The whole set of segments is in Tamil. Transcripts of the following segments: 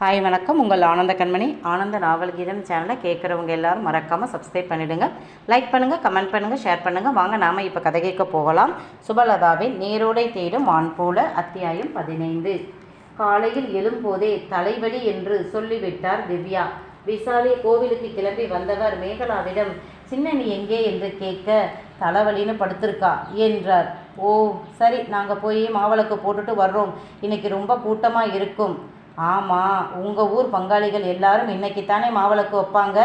ஹாய் வணக்கம். உங்கள் ஆனந்த கண்மணி. ஆனந்த நாவல் கீதம் சேனலை கேட்குறவங்க எல்லாரும் மறக்காமல் சப்ஸ்கிரைப் பண்ணிவிடுங்க லைக் பண்ணுங்கள் கமெண்ட் பண்ணுங்கள் ஷேர் பண்ணுங்கள் வாங்க நாம் இப்போ கதை கேட்க போகலாம். சுபலதாவின் நீரோடை தேடும் ஆண் போல அத்தியாயம் பதினைந்து. காலையில் எழும்போதே தலைவலி என்று சொல்லிவிட்டார் திவ்யா. விசாலி கோவிலுக்கு கிளம்பி வந்தவர் மேகலாவிடம் சின்ன நீ எங்கே? என்று கேட்க தலைவலின்னு படுத்திருக்கா? என்றார். ஓ சரி நாங்கள் போய் மாவளக்கு போட்டுட்டு வர்றோம். இன்னைக்கு ரொம்ப கூட்டமாக இருக்கும். ஆமாம் உங்கள் ஊர் பங்காளிகள் எல்லாரும் இன்னைக்கு தானே மாவிளக்கு வைப்பாங்க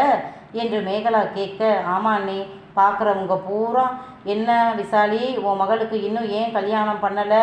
என்று மேகலா கேட்க ஆமா அண்ணி பார்க்குறவங்க பூரா என்ன விசாலி உன் மகளுக்கு இன்னும் ஏன் கல்யாணம் பண்ணலை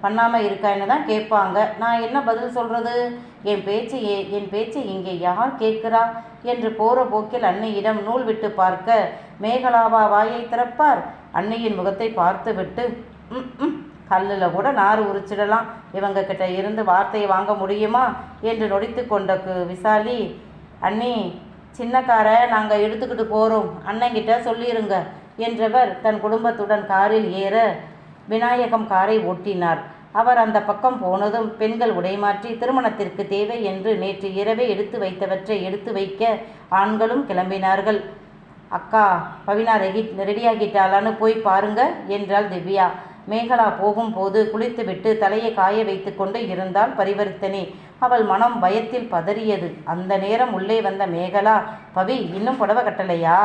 பண்ணாமல் இருக்கான்னு தான் கேட்பாங்க. நான் என்ன பதில் சொல்கிறது என் பேச்சு ஏ என் பேச்சு இங்கே யார் கேட்குறா? என்று போகிற போக்கில் அன்னையிடம் நூல் விட்டு பார்க்க மேகலாவா வாயை திறப்பார். அன்னையின் முகத்தை பார்த்துவிட்டு ம் ம் கல்லில் கூட நார் உரிச்சிடலாம். இவங்க கிட்ட இருந்து வார்த்தையை வாங்க முடியுமா? என்று நொடித்து கொண்ட கு- விசாலி அண்ணி சின்னக்கார நாங்கள் எடுத்துக்கிட்டு போகிறோம் அண்ணங்கிட்ட சொல்லிருங்க என்றவர் தன் குடும்பத்துடன் காரில் ஏற விநாயகம் காரை ஓட்டினார். அவர் அந்த பக்கம் போனதும் பெண்கள் உடைமாற்றி திருமணத்திற்கு தேவை என்று நேற்று இரவே எடுத்து வைத்தவற்றை எடுத்து வைக்க ஆண்களும் கிளம்பினார்கள். அக்கா பவினா ரெடி ரெடியாகிட்டாளான்னு போய் பாருங்க என்றாள் திவ்யா. மேகலா போகும்போது குளித்துவிட்டு தலையை காய வைத்து கொண்டு இருந்தால் பரிவர்த்தனி. அவள் மனம் பயத்தில் பதறியது. அந்த நேரம் உள்ளே வந்த மேகலா பவி இன்னும் புடவை கட்டலையா?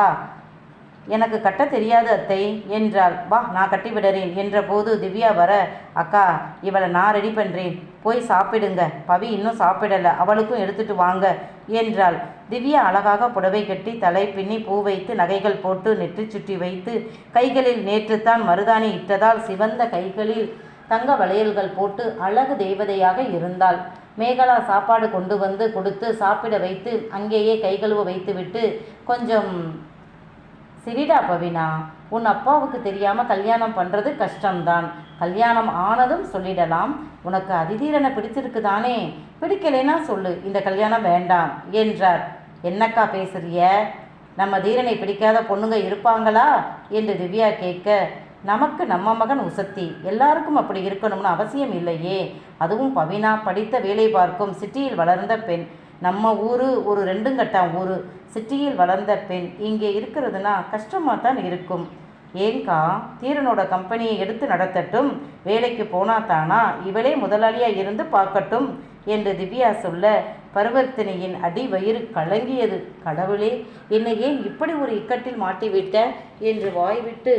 எனக்கு கட்ட தெரியாது அத்தை. என்றாள். வா நான் கட்டி விடுறேன் என்றபோது திவ்யா வர அக்கா இவளை நான் ரெடி பண்ணுறேன் போய் சாப்பிடுங்க. பவி இன்னும் சாப்பிடலை. அவளுக்கும் எடுத்துட்டு வாங்க. என்றாள். திவ்யா அழகாக புடவை கட்டி தலை பின்னி பூ வைத்து நகைகள் போட்டு நெற்றி சுற்றி வைத்து கைகளில் நேற்றுத்தான் மருதாணி இட்டதால் சிவந்த கைகளில் தங்க வளையல்கள் போட்டு அழகு தேவதையாக இருந்தாள். மேகலா சாப்பாடு கொண்டு வந்து கொடுத்து சாப்பிட வைத்து அங்கேயே கை கழுவ வைத்துவிட்டு கொஞ்சம் சரிடா பவினா உன் அப்பாவுக்கு தெரியாமல் கல்யாணம் பண்ணுறது கஷ்டம்தான். கல்யாணம் ஆனதும் சொல்லிடலாம். உனக்கு அதிதீரனை பிடிச்சிருக்கு தானே? பிடிக்கலைன்னா சொல்லு. இந்த கல்யாணம் வேண்டாம் என்றார். என்னக்கா பேசுறிய? நம்ம தீரனை பிடிக்காத பொண்ணுங்க இருப்பாங்களா? என்று திவ்யா கேட்க நமக்கு நம்ம மகன் உசத்தி. எல்லாருக்கும் அப்படி இருக்கணும்னு அவசியம் இல்லையே. அதுவும் பவினா படித்த வேலை பார்க்கும் சிட்டியில் வளர்ந்த பெண். நம்ம ஊர் ஒரு ரெண்டுங்கட்டாம் ஊர். சிட்டியில் வளர்ந்த பெண் இங்கே இருக்கிறதுனா கஷ்டமாக தான் இருக்கும். ஏங்கா தீரனோட கம்பெனியை எடுத்து நடத்தட்டும். வேலைக்கு போனா தானா இவளே முதலாளியாக இருந்து பார்க்கட்டும் என்று திவ்யா சொல்ல பரிவர்த்தனையின் அடி வயிறு கலங்கியது. கடவுளே என்னை ஏன் இப்படி ஒரு இக்கட்டில் மாட்டிவிட்ட? என்று வாய்விட்டு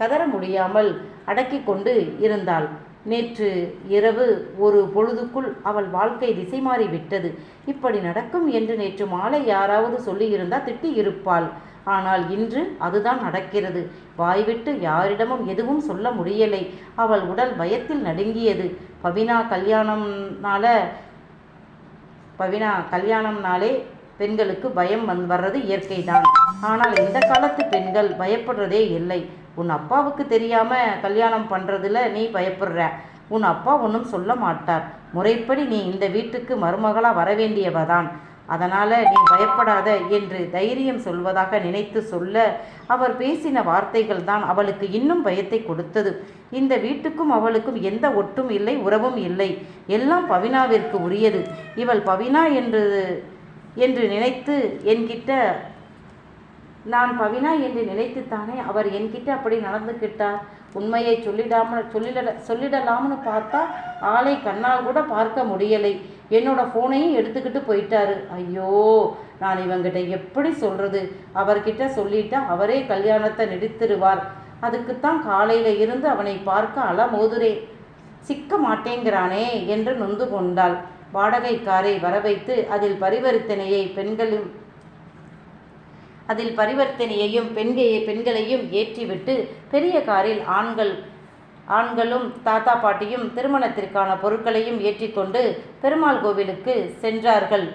கதற முடியாமல் அடக்கி கொண்டு இருந்தாள். நேற்று இரவு ஒரு பொழுதுக்குள் அவள் வாழ்க்கை திசை மாறிவிட்டது. இப்படி நடக்கும் என்று நேற்று மாலை யாராவது சொல்லியிருந்தால் திட்டி இருப்பாள். ஆனால் இன்று அதுதான் நடக்கிறது. வாய்விட்டு யாரிடமும் எதுவும் சொல்ல முடியலை. அவள் உடல் பயத்தில் நடுங்கியது. பவினா கல்யாணம்னால பவினா கல்யாணம்னாலே பெண்களுக்கு பயம் வந் வர்றது இயற்கைதான். ஆனால் இந்த காலத்து பெண்கள் பயப்படுறதே இல்லை. உன் அப்பாவுக்கு தெரியாம கல்யாணம் பண்றதுல நீ பயப்படுற. உன் அப்பா ஒன்றும் சொல்ல மாட்டார். முறைப்படி நீ இந்த வீட்டுக்கு மருமகளா வரவேண்டியவதான். அதனால நீ பயப்படாத என்று தைரியம் சொல்வதாக நினைத்து சொல்ல அவர் பேசின வார்த்தைகள் தான் அவளுக்கு இன்னும் பயத்தை கொடுத்தது. இந்த வீட்டுக்கும் அவளுக்கும் எந்த ஒட்டும் இல்லை உறவும் இல்லை. எல்லாம் பவினாவிற்கு உரியது. இவள் பவினா என்று என்று நினைத்து என்கிட்ட நான் பவினா என்று நினைத்துத்தானே அவர் என்கிட்ட அப்படி நடந்துக்கிட்டார் உண்மையை சொல்லிடாமல் சொல்லிட சொல்லிடலாம்னு பார்த்தா ஆளை கண்ணால் கூட பார்க்க முடியலை. என்னோட ஃபோனையும் எடுத்துக்கிட்டு போயிட்டாரு. ஐயோ நான் இவங்கிட்ட எப்படி சொல்றது? அவர்கிட்ட சொல்லிட்டா அவரே கல்யாணத்தை நிறுத்திடுவார். அதுக்குத்தான் காலையில இருந்து அவனை பார்க்க அலமோதுரேன் சிக்க மாட்டேங்கிறானே என்று நொந்து கொண்டாள். வாடகைக்காரை வரவைத்து அதில் பரிவர்த்தனையை பெண்களும் அதில் பரிவர்த்தனையையும் பெண்கையை பெண்களையும் ஏற்றிவிட்டு பெரிய காரில் ஆண்கள் ஆண்களும் தாத்தா பாட்டியும் திருமணத்திற்கான பொருட்களையும் ஏற்றிக்கொண்டு பெருமாள் கோவிலுக்கு சென்றார்கள்.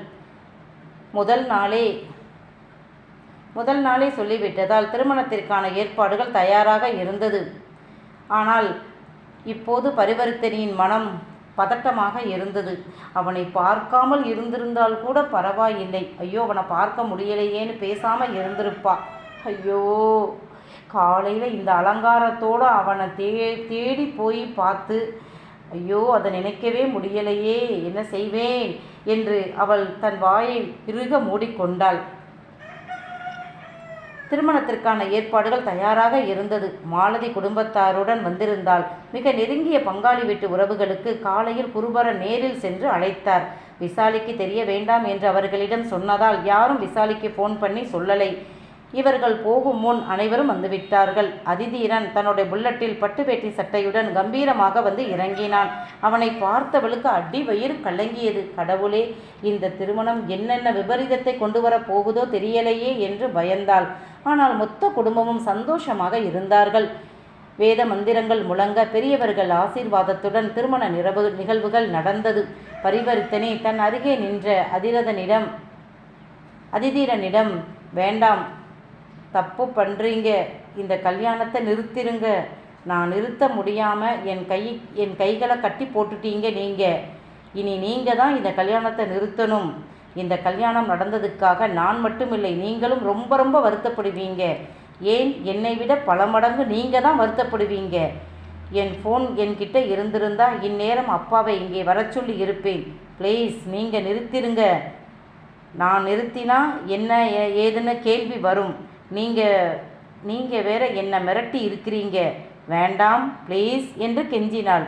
முதல் நாளே முதல் நாளே சொல்லிவிட்டதால் திருமணத்திற்கான ஏற்பாடுகள் தயாராக இருந்தது. ஆனால் இப்போது பரிவர்த்தனையின் மனம் பதட்டமாக இருந்தது. அவனை பார்க்காமல் இருந்திருந்தால் கூட பரவாயில்லை. ஐயோ அவனை பார்க்க முடியலையேன்னு பேசாமல் இருந்திருப்பா. ஐயோ காலையில் இந்த அலங்காரத்தோடு அவனை தே தேடி போய் பார்த்து ஐயோ அதை நினைக்கவே முடியலையே என்ன செய்வேன் என்று அவள் தன் வாயை இறுக மூடிக்கொண்டாள். திருமணத்திற்கான ஏற்பாடுகள் தயாராக இருந்தது. மாலதி குடும்பத்தாருடன் வந்திருந்தால் மிக நெருங்கிய பங்காளி வீட்டு உறவுகளுக்கு காலையில் குருபர நேரில் சென்று அழைத்தார். விசாலிக்கு தெரிய வேண்டாம் என்று அவர்களிடம் சொன்னதால் யாரும் விசாலிக்கு ஃபோன் பண்ணி சொல்லலை. இவர்கள் போகும் முன் அனைவரும் வந்துவிட்டார்கள். அதிதீரன் தன்னுடைய புல்லட்டில் பட்டு வேட்டி சட்டையுடன் கம்பீரமாக வந்து இறங்கினான். அவனை பார்த்தவளுக்கு அடி வயிறு கலங்கியது. கடவுளே இந்த திருமணம் என்னென்ன விபரீதத்தை கொண்டு வரப் போகுதோ தெரியலையே என்று பயந்தாள். ஆனால் மொத்த குடும்பமும் சந்தோஷமாக இருந்தார்கள். வேத மந்திரங்கள் முழங்க பெரியவர்கள் ஆசீர்வாதத்துடன் திருமண நிரவு நிகழ்வுகள் நடந்தது. பரிவர்த்தனை தன் அருகே நின்ற அதிரதனிடம் அதிதீரனிடம் வேண்டாம் தப்பு பண்ணுறீங்க இந்த கல்யாணத்தை நிறுத்திருங்க. நான் நிறுத்த முடியாமல் என் கை என் கைகளை கட்டி போட்டுட்டீங்க நீங்கள் இனி நீங்கள் தான் இந்த கல்யாணத்தை நிறுத்தணும். இந்த கல்யாணம் நடந்ததுக்காக நான் மட்டும் இல்லை நீங்களும் ரொம்ப ரொம்ப வருத்தப்படுவீங்க. ஏன்? என்னை விட பல மடங்கு நீங்கள் தான் வருத்தப்படுவீங்க. என் ஃபோன் என்கிட்ட இருந்திருந்தால் இந்நேரம் அப்பாவை இங்கே வர சொல்லி இருப்பேன். ப்ளீஸ் நீங்கள் நிறுத்திருங்க. நான் நிறுத்தினா என்ன ஏ- ஏதுன்னு கேள்வி வரும். நீங்கள் நீங்கள் வேற என்னை மிரட்டி இருக்கிறீங்க. வேண்டாம் ப்ளீஸ் என்று கெஞ்சினாள்.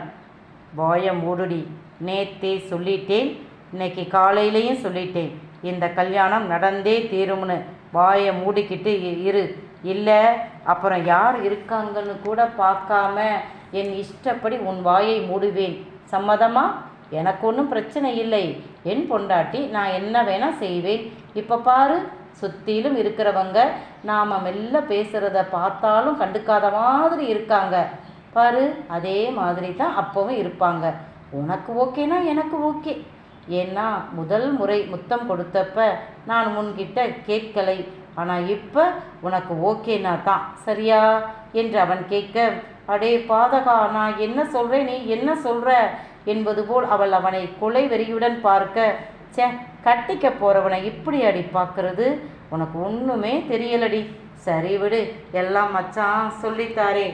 பாயம் மூடுடி. நேத்தே சொல்லிட்டேன். இன்னைக்கு காலையிலையும் சொல்லிட்டேன். இந்த கல்யாணம் நடந்தே தீரும்னு. வாயை மூடிக்கிட்டு இரு. இல்லை அப்புறம் யார் இருக்காங்கன்னு கூட பார்க்காம என் இஷ்டப்படி உன் வாயை மூடுவேன். சம்மதமா? எனக்கு ஒன்றும் பிரச்சனை இல்லை. என் பொண்டாட்டி நான் என்ன வேணால் செய்வேன். இப்போ பாரு சுத்திலும் இருக்கிறவங்க நாம் மெல்ல பேசுகிறத பார்த்தாலும் கண்டுக்காத மாதிரி இருக்காங்க. பாரு அதே மாதிரி தான் அப்பவும் இருப்பாங்க. உனக்கு ஓகேனா எனக்கு ஓகே. ஏன்னா முதல் முறை முத்தம் கொடுத்தப்ப நான் முன்கிட்ட கேட்கலை. ஆனால் இப்போ உனக்கு ஓகேனா தான். சரியா? என்று அவன் கேட்க அடே பாதகா நான் என்ன சொல்கிறேன் நீ என்ன சொல்கிற என்பது போல் அவள் அவனை கொலை வெறியுடன் பார்க்க ச்சே கட்டிக்க போகிறவனை இப்படி அடி பார்க்கறது உனக்கு ஒன்றுமே தெரியலடி. சரி விடு எல்லாம் மச்சான் சொல்லித்தாரே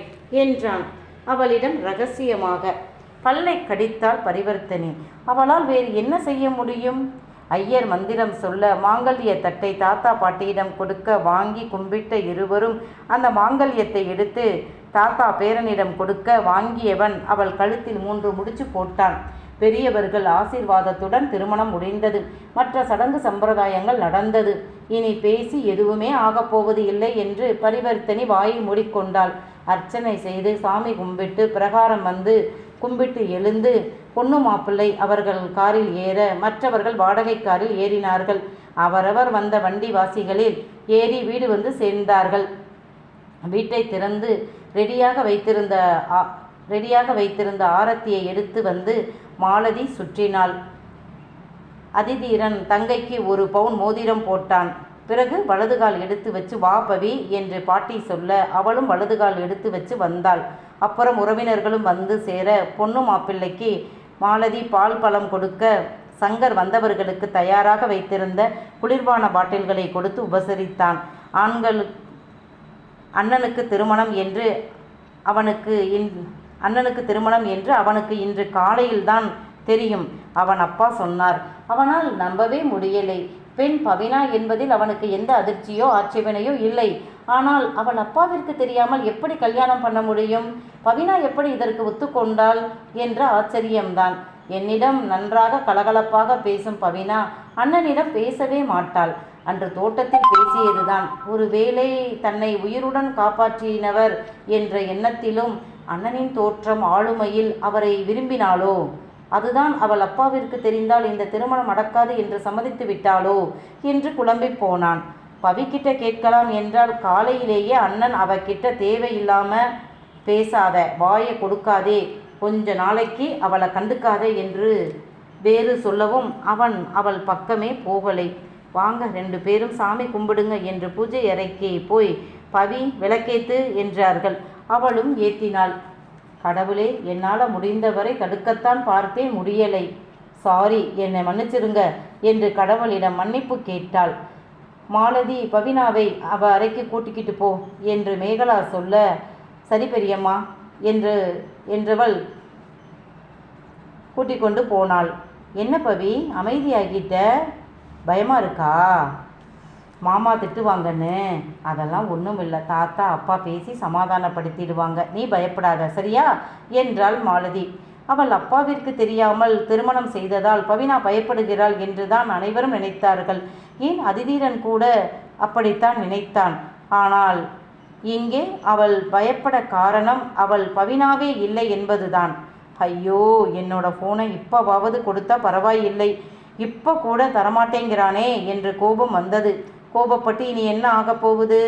என்றான். அவளிடம் ரகசியமாக பல்லை கடித்தால் பரிவர்த்தனை. அவளால் வேறு என்ன செய்ய முடியும்? ஐயர் மந்திரம் சொல்ல மாங்கல்ய தட்டை தாத்தா பாட்டியிடம் கொடுக்க வாங்கி கும்பிட்ட இருவரும் அந்த மாங்கல்யத்தை எடுத்து தாத்தா பேரனிடம் கொடுக்க வாங்கியவன் அவள் கழுத்தில் மூன்று முடிச்சு போட்டான். பெரியவர்கள் ஆசீர்வாதத்துடன் திருமணம் முடிந்தது. மற்ற சடங்கு சம்பிரதாயங்கள் நடந்தது. இனி பேசி எதுவுமே ஆகப்போவது இல்லை என்று பரிவர்த்தனி வாயை மூடிக்கொண்டாள். அர்ச்சனை செய்து சாமி கும்பிட்டு பிரகாரம் வந்து கும்பிட்டு எழுந்து பொண்ணு மாப்பிள்ளை அவர்கள் காரில் ஏற மற்றவர்கள் வாடகை காரில் ஏறினார்கள். அவரவர் வந்த வண்டி வாசிகளில் ஏறி வீடு வந்து சேர்ந்தார்கள். வீட்டை திறந்து ரெடியாக வைத்திருந்த ஆ- ரெடியாக வைத்திருந்த ஆரத்தியை எடுத்து வந்து மாலதி சுற்றினாள். அதிதீரன் தங்கைக்கு ஒரு பவுன் மோதிரம் போட்டான். பிறகு வலதுகால் எடுத்து வச்சு வா பவி என்று பாட்டி சொல்ல அவளும் வலதுகால் எடுத்து வச்சு வந்தாள். அப்புறம் உறவினர்களும் வந்து சேர பொண்ணு மாப்பிள்ளைக்கு மாலதி பால் பழம் கொடுக்க சங்கர் வந்தவர்களுக்கு தயாராக வைத்திருந்த குளிர்பான பாட்டில்களை கொடுத்து உபசரித்தான். ஆண்கள் அண்ணனுக்கு திருமணம் என்று அவனுக்கு இன் அண்ணனுக்கு திருமணம் என்று அவனுக்கு இன்று காலையில்தான் தெரியும். அவன் அப்பா சொன்னார் அவனால் நம்பவே முடியலை. பெண் பவினா என்பதில் அவனுக்கு எந்த அதிர்ச்சியோ ஆட்சேபனையோ இல்லை. ஆனால் அவள் அப்பாவிற்கு தெரியாமல் எப்படி கல்யாணம் பண்ண முடியும்? பவினா எப்படி இதற்கு ஒத்துக்கொண்டாள்? என்ற ஆச்சரியம்தான். என்னிடம் நன்றாக கலகலப்பாக பேசும் பவினா அண்ணனிடம் பேசவே மாட்டாள். அன்று தோட்டத்தில் பேசியதுதான். ஒருவேளை தன்னை உயிருடன் காப்பாற்றினவர் என்ற எண்ணத்திலும் அண்ணனின் தோற்றம் ஆளுமையில் அவரை விரும்பினாளோ? அதுதான் அவள் அப்பாவிற்கு தெரிந்தால் இந்த திருமணம் நடக்காது என்று சம்மதித்து விட்டாளோ? என்று குழம்பி போனான். பவிக்கிட்ட கேட்கலாம் என்றால் காலையிலேயே அண்ணன் அவகிட்ட தேவையில்லாம பேசாத வாயை கொடுக்காதே கொஞ்ச நாளைக்கு அவளை கண்டுக்காதே என்று வேறு சொல்லவும் அவன் அவள் பக்கமே போகலை. வாங்க ரெண்டு பேரும் சாமி கும்பிடுங்க என்று பூஜை அறைக்கு போய் பவி விளக்கேத்து என்றார்கள். அவளும் ஏத்தினாள். கடவுளே என்னால் முடிந்தவரை தடுக்கத்தான் பார்த்தேன் முடியலை. சாரி என்னை மன்னிச்சிருங்க என்று கடவுளிடம் மன்னிப்பு கேட்டாள். மாலதி பவினாவை அவ அறைக்கு கூட்டிக்கிட்டு போ என்று மேகலா சொல்ல சரி பெரியம்மா என்று என்றவள் கூட்டிக் கொண்டு போனாள். என்ன பவி அமைதியாகிட்ட? பயமா இருக்கா? மாமா திட்டுவாங்கன்னு. அதெல்லாம் ஒன்றும் இல்லை தாத்தா அப்பா பேசி சமாதானப்படுத்திடுவாங்க. நீ பயப்படாத சரியா? என்றாள் மாலதி. அவள் அப்பாவிற்கு தெரியாமல் திருமணம் செய்ததால் பவினா பயப்படுகிறாள் என்றுதான் அனைவரும் நினைத்தார்கள். ஏன் அதிதீரன் கூட அப்படித்தான் நினைத்தான்? ஆனால் இங்கே அவள் பயப்பட காரணம் அவள் பவினாவே இல்லை என்பதுதான். ஐயோ என்னோட ஃபோனை இப்போவாவது கொடுத்தா பரவாயில்லை. இப்போ கூட தரமாட்டேங்கிறானே என்று கோபம் வந்தது. கோபப்பட்டு இனி என்ன ஆகப் போகுது?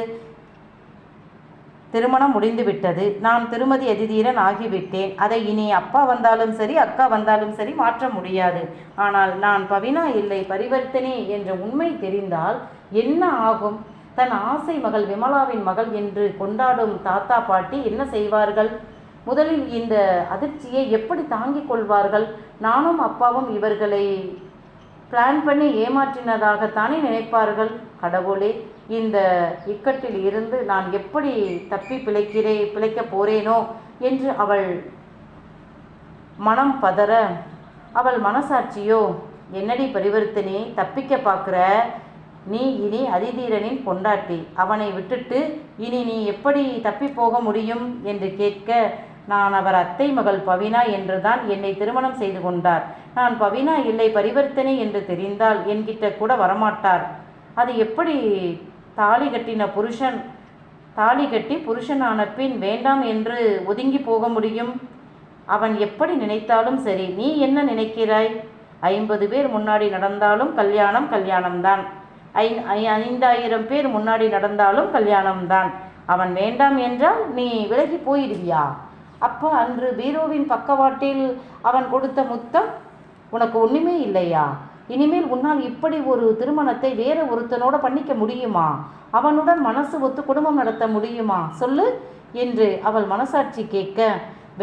திருமணம் முடிந்து விட்டது. நான் திருமதி அதிதீரன் ஆகிவிட்டேன். அதை இனி அப்பா வந்தாலும் சரி அக்கா வந்தாலும் சரி மாற்ற முடியாது. ஆனால் நான் பவினா இல்லை பரிவர்த்தனே என்ற உண்மை தெரிந்தால் என்ன ஆகும்? தன் ஆசை மகள் விமலாவின் மகள் என்று கொண்டாடும் தாத்தா பாட்டி என்ன செய்வார்கள்? முதலில் இந்த அதிர்ச்சியை எப்படி தாங்கிக் கொள்வார்கள்? நானும் அப்பாவும் இவர்களை பிளான் பண்ணி ஏமாற்றினதாகத்தானே நினைப்பார்கள்? கடவுளே இந்த இக்கட்டில் இருந்து நான் எப்படி தப்பி பிழைக்கிறே பிழைக்கப் போறேனோ என்று அவள் மனம் பதற. அவள் மனசாட்சியோ என்னடி பரிவர்த்தனே தப்பிக்க பார்க்குற? நீ இனி அதிதீரனின் பொண்டாட்டி. அவனை விட்டுட்டு இனி நீ எப்படி தப்பி போக முடியும் என்று கேட்க நான் அவர் அத்தை மகள் பவினா என்றுதான் என்னை திருமணம் செய்து கொண்டார். நான் பவினா இல்லை பரிவர்த்தனை என்று தெரிந்தால் என்கிட்ட கூட வரமாட்டார். அது எப்படி தாலி கட்டின புருஷன் தாலி கட்டி புருஷனான பின் வேண்டாம் என்று ஒதுங்கி போக முடியும்? அவன் எப்படி நினைத்தாலும் சரி நீ என்ன நினைக்கிறாய்? ஐம்பது பேர் முன்னாடி நடந்தாலும் கல்யாணம் கல்யாணம்தான். ஐ ஐ- ஐந்தாயிரம் பேர் முன்னாடி நடந்தாலும் கல்யாணம்தான். அவன் வேண்டாம் என்றால் நீ விலகி போயிடுவியா? அப்போ அன்று பீரோவின் பக்கவாட்டில் அவன் கொடுத்த முத்தம் உனக்கு ஒன்றுமே இல்லையா? இனிமேல் உன்னால் இப்படி ஒரு திருமணத்தை வேற ஒருத்தனோட பண்ணிக்க முடியுமா? அவனுடன் மனசு ஒத்து குடும்பம் நடத்த முடியுமா? சொல்லு என்று அவள் மனசாட்சி கேட்க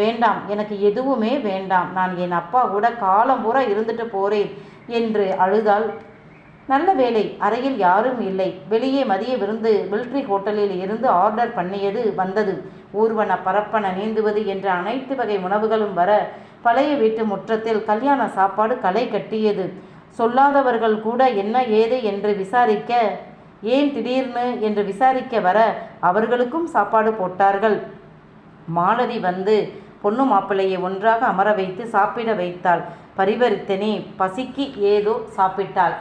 வேண்டாம் எனக்கு எதுவுமே வேண்டாம். நான் என் அப்பா கூட காலம் பூரா இருந்துட்டு போறேன் என்று அழுதாள். நல்ல வேலை அறையில் யாரும் இல்லை. வெளியே மதிய விருந்து மில்ட்ரி ஹோட்டலில் இருந்து ஆர்டர் பண்ணியது வந்தது. ஊர்வன பரப்பன நீந்துவது என்ற அனைத்து வகை உணவுகளும் வர பழைய வீட்டு முற்றத்தில் கல்யாண சாப்பாடு களை கட்டியது. சொல்லாதவர்கள் கூட என்ன ஏது என்று விசாரிக்க ஏன் திடீர்னு என்று விசாரிக்க வர அவர்களுக்கும் சாப்பாடு போட்டார்கள். மாலதி வந்து பொண்ணு மாப்பிள்ளையை ஒன்றாக அமர வைத்து சாப்பிட வைத்தாள். பரிவர்த்தனை பசிக்கு ஏதோ சாப்பிட்டாள்.